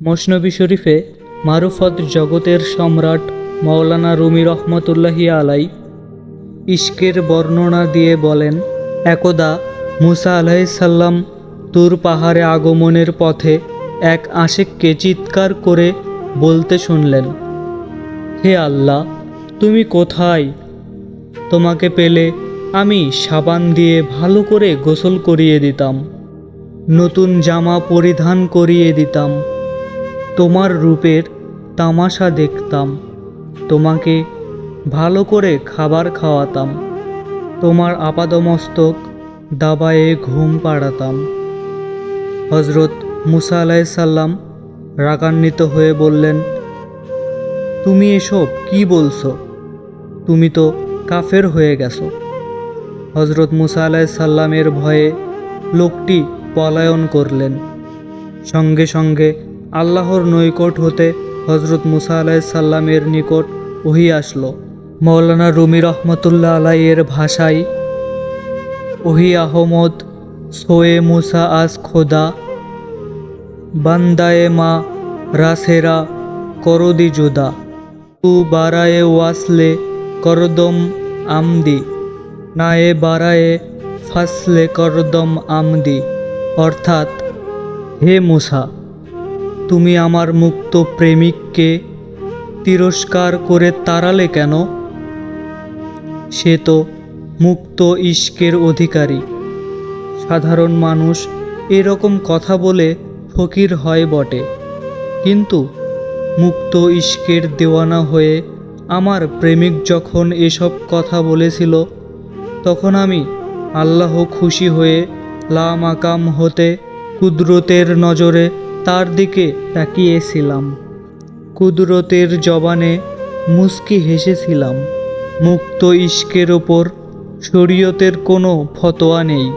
মসনবী শরীফে মারুফত জগতের সম্রাট মাওলানা রুমি রহমতুল্লাহি আলাই ইশকের বর্ণনা দিয়ে বলেন, একদা মুসা আলাইসাল্লাম তুর পাহাড়ে আগমনের পথে এক আশেককে চিৎকার করে বলতে শুনলেন, হে আল্লাহ, তুমি কোথায়? তোমাকে পেলে আমি সাবান দিয়ে ভালো করে গোসল করিয়ে দিতাম, নতুন জামা পরিধান করিয়ে দিতাম তোমার রূপের তামাশা দেখতাম। তোমাকে ভালো করে খাবার খাওয়াতাম। তোমার আপাদমস্তক দাবায়ে ঘুম পাড়াতাম। হজরত মুসা আলাইসাল্লাম রাগান্বিত হয়ে বললেন, তুমি এসব কি বলছো? তুমি তো কাফের হয়ে গেছো। হজরত মুসা আলাইসাল্লামের ভয়ে লোকটি পলায়ন করলেন। সঙ্গে সঙ্গে আল্লাহর নৈকট হতে হজরত মুসা আলাইসাল্লামের নিকট ওহি আসলো। মৌলানা রুমি রহমতুল্লাহ আলাইয়ের ভাষায়, ওহি আহমদ, সোয়ে মুসা আজ খোদা, বান্দায়ে মা রাসেরা করদি জুদা, তু বারায়ে ওয়াসলে করদম আমদি, নায়ে বারায়ে ফাসলে করদম আমদি। অর্থাৎ, হে মুসা তুমি আমার মুক্ত প্রেমিককে তিরস্কার করে তাড়ালে কেন? সে তো মুক্ত ইস্কের অধিকারী। সাধারণ মানুষ এরকম কথা বলে ফকির হয় বটে। কিন্তু মুক্ত ইস্কের দেওয়ানা হয়ে আমার প্রেমিক যখন এসব কথা বলেছিল, তখন আমি আল্লাহ খুশি হয়ে লা মাকাম হতে কুদরতের নজরে তার দিকে তাকিয়েছিলাম। কুদরতের জবানে মুস্কি হেসেছিলাম। মুক্ত ইস্কের ওপর শরীয়তের কোনো ফতোয়া নেই।